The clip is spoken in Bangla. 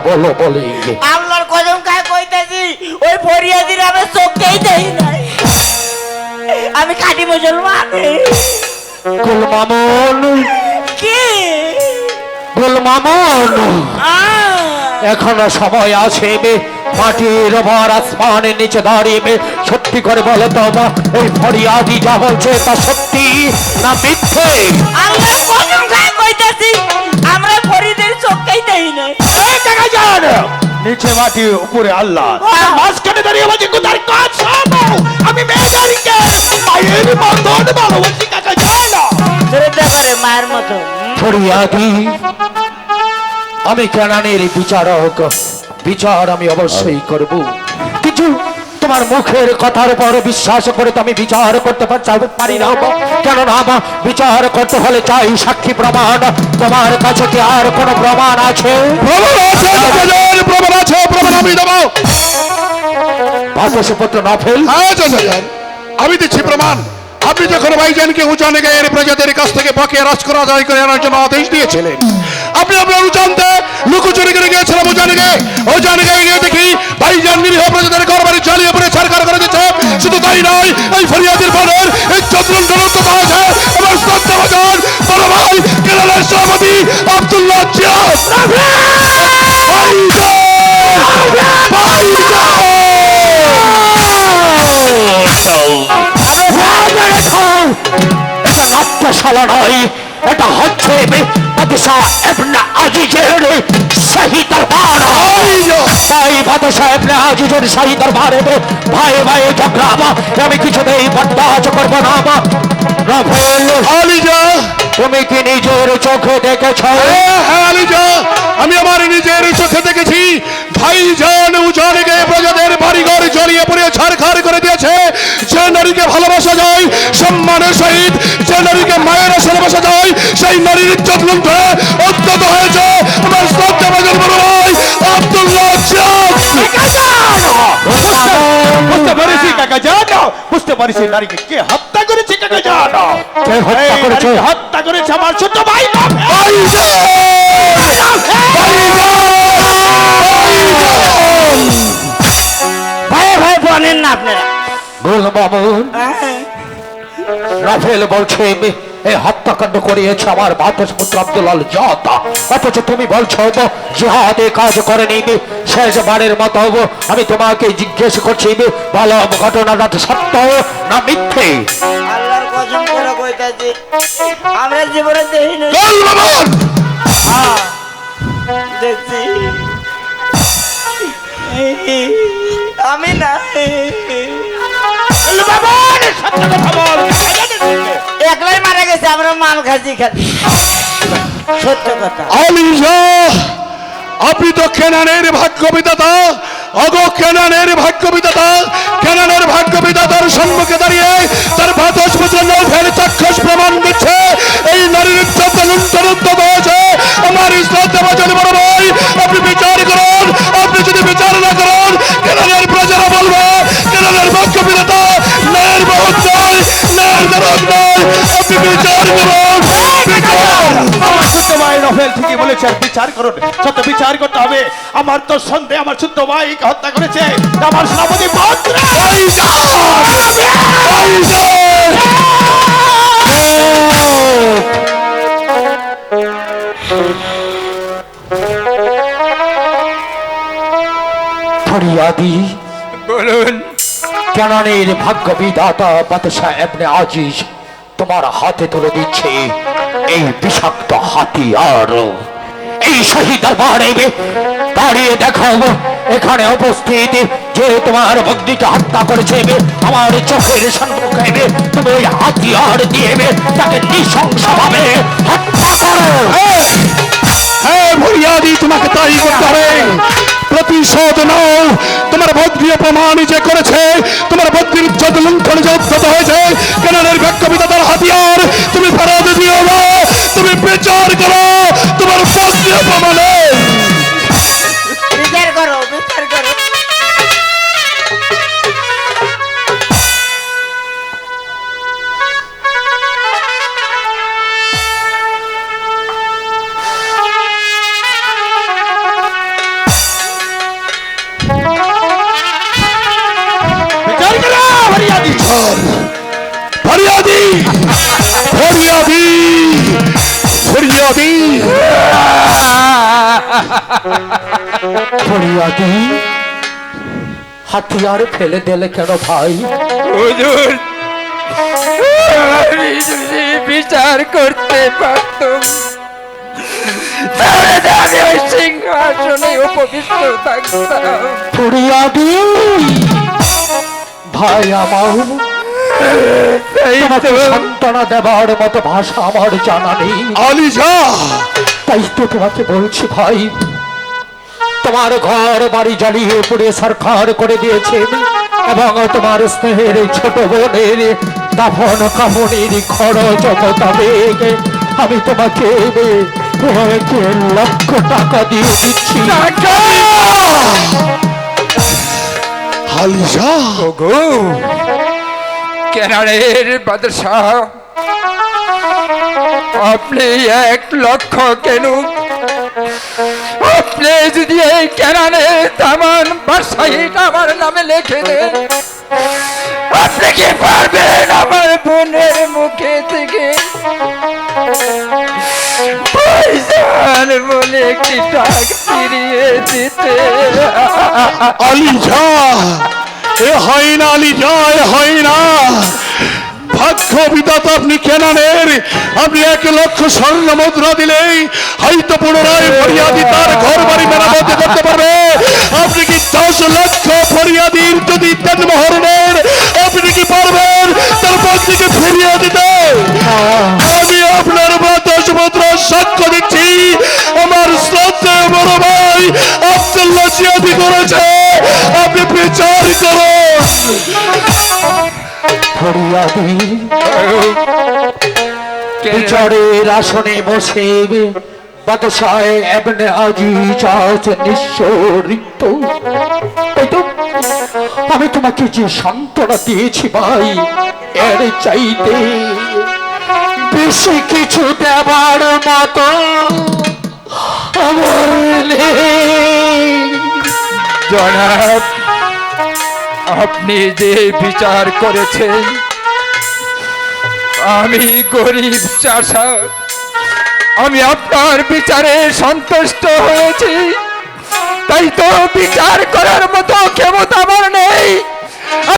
বলো বলি আল্লাহর কসম খায় কইতাছি ওই ফরিয়াদির আমি চোখকেই দেই নাই। আমি খাঁটি মুসলমান গুল মামুন কি? গুল মামুন আহ! এখনও সময় আছে মাটির ওপর আসমানের নিচে দাঁড়িয়ে সত্যি করে বলো তো মা ওই ফরিয়াদি যা বলছে তা সত্যি না মিথ্যে? আল্লাহর কসম খায় কইতাছি আমরা ফরিদের চোখকেই দেই নাই। নিচে মাটি উপরে আল্লাহ। মাঝখানে দাঁড়িয়ে বলছি কোথার কাজ আমি মেয়েদারিকে মায়ের বন্ধন ভালোবাসি কাকা যায় না। শ্রদ্ধা করে মায়ের মতো। ফরিয়াদি আমি কেনানের বিচারক বিচার আমি অবশ্যই করব। কিছু তোমার মুখের কথার উপর বিশ্বাস করে তো আমি বিচার করতে পার- পারি না মা। কেন না বিচার করতে হলে চাই সাক্ষী প্রমাণ। তোমার কাছে কি আর কোনো প্রমাণ আছে? প্রমাণ কাকাজান প্রমাণ আছে প্রমাণ আমি দেবো। ভাষা পুত্র নফেল হ্যাঁ চাচাজান আমি দিচ্ছি প্রমাণ। আপনি যখন ভাইজানকে উজানে গায়ের প্রজাদের কাছ থেকে বকেয়া রাজকর আদায় করে আনার জন্য আদেশ দিয়েছিলেন আপনি আপনার উজানতে লুকোচুরি করে গিয়েছিলাম উজানে গায়ে উজানে গায়ে গিয়ে দেখি ভাইজান নিরীহ প্রজাদের ঘর বাড়ি জ্বালিয়ে পড়ে ছাড়খার করে দিচ্ছে। শুধু তাই নয় এই ফরিয়াদের ফলের এই চন্দ্রন জনতা আছে আমার শ্রদ্ধা বাজার বড় ভাই কেরালের সভাপতি আব্দুল্লাহ জিয়াদ। নাট্যশালা নয় এটা হচ্ছে বাদশাহ ইবনে আজিজের শাহী দরবার। তাই বাদশাহ ইবনে আজিজের শাহী দরবারে ভাই ভাই ঝগড়া আমা কিছুতেই বরদাস্ত করব না তুমি কি নিজের চোখে দেখেছ? হ্যাঁ, হ্যাঁ, আমি আমার নিজের চোখে দেখেছি। ভাইজান উজানে গিয়ে প্রজাদের বাড়িঘর জ্বলিয়ে পড়ে ছাড়খাড় করে দিয়েছে। যে নারীকে ভালোবাসা যায় সম্মানের সহিত যে নারীকে মায়ের ভালোবাসা যায় সেই নারীর ইজ্জত লুণ্ঠে অত্যন্ত হয়েছে। আমার শ্রদ্ধা বাজার বড় ভাই আব্দুল্লাহ বুঝতে পারিছি কাকা জানো? বুঝতে পারিছি নারীকে কে হত্যা করেছে কাকা জানো কে হত্যা করেছে? হত্যা করেছে আমার ছোট ভাই। ভাই ভাই বলেন না আপনারা। গুল মামুন রাফেল বলছে এই হত্যাকাণ্ড করিয়েছে আমার বাতাস পুত্র আব্দুল্লাল জাতা। অথচ তুমি বলছো তো জিহাদে কাজ করেনি শেষবারের মতো হব। আমি তোমাকে জিজ্ঞেস করছি ভালো ঘটনাটা সত্য না মিথ্যে? কসম করে কইতাছি? আমরা জীবনে দেখি হ্যাঁ, দেখছি। আমি না একলাই মারা গেছে আমরা মাল খাচ্ছি খাচ্ছি। সত্য কথা। আপনি তো কেনানের ভাগ্য বিধাতা অগ, কেনানের ভাগ্য বিধাতা কেনানের ভাগ্য বিধাতার সম্মুখে দাঁড়িয়ে তার ভাতস প্রচণ্ড নৌফের চাক্ষুষ প্রমাণ দিচ্ছে। এই নারীর উত্তর লুণ্ঠন ঠিকই বলেছে আর বিচার করুন সত্য বিচার করতে হবে। আমার তো সন্দেহ আমার ছোট্ট ভাইকে হত্যা করেছে। আমার সভাপতি ফরিয়াদি। বলুন। কেনানের ভাগ্য বিধাতা বাদশাহ এবনে আজিজ। তোমার হাতে তুলে দিচ্ছে এই বিষাক্ত হাতিয়ার এই শহীদ দরবারে দাঁড়িয়ে দেখো এখানে উপস্থিত যে তোমার ভগ্নিকে হত্যা করেছে আমার চোখের সম্মুখে তুমি ওই হাতিয়ার দিয়ে তাকে নৃশংসভাবে হত্যা করো। তোমাকে তাই করতে হবে। প্রতিশোধ নাও। তোমার ভদ্রীয় প্রমাণ যে করেছে, তোমার ভদ্রীর যত লুণ্ঠন যে হয়েছে, কেনানের বিধাতার হাতিয়ার তুমি ফরিয়াদি হাতিয়ার ফেলে দিলে কেন ভাই? হুজুর বিচার করতে পারতাম তাহলে আমি ওই সিংহাসনে উপবিষ্ট থাকতাম। ফরিয়াদি ভাই আমার তোমাকে সান্ত্বনা দেবার মতো ভাষা আমার জানা নেই। আলিজা তাই তো তোমাকে বলছি ভাই তোমার ঘর বাড়ি জ্বালিয়ে পুড়ে সরকার করে দিয়েছে। এবং তোমার স্নেহের ছোট বোনের দাফন কামনের খরচ মোতাবেক আমি তোমাকে এক লক্ষ টাকা দিয়ে দিচ্ছি। ওগো! কেনারের বাদশাহ আপনি এক লক্ষ কেন আপনি যদি এই কেনানের তামান বাসায়িক আমার নামে লেখে দেন, আপনি কি পারবেন আমার বোনের মুখে থেকে? পয়সান বলে একটি টাক ফিরিয়ে দিতে। আলিজা এ হয় না আলিজা এ হয় না। আপনি কেনানের? আপনি এক লক্ষ স্বর্ণ মুদ্রা দিলেই হয়তো পুনরায় ফরিয়াদি তার ঘর বাড়ি মেরামত করতে পারবে। আপনি কি দশ লক্ষ ফরিয়াদির যদি দেন মহরণের আপনি কি পারবেন তার পত্নীকে ফিরিয়ে দিতে? আমি আপনার দশ মুদ্রা সাক্ষ্য দিচ্ছি। আমার শ্রদ্ধেয় বড় ভাই আব্দুল্লাহ জিয়াদি করেছে। আপনি বিচার করুন। বিচারের আসনে বসে বাদশায় আজি চাচ আমি তোমাকে যে সান্ত্বনা দিয়েছি ভাই, এর চাইতে বেশি কিছু দেবার মতো আমার জনাব আপনি যে বিচার করেছেন, আমি গরিব চাষা। আমি আপনার বিচারে সন্তুষ্ট হয়েছি। তাই তো বিচার করার মতো ক্ষমতা আমার নেই।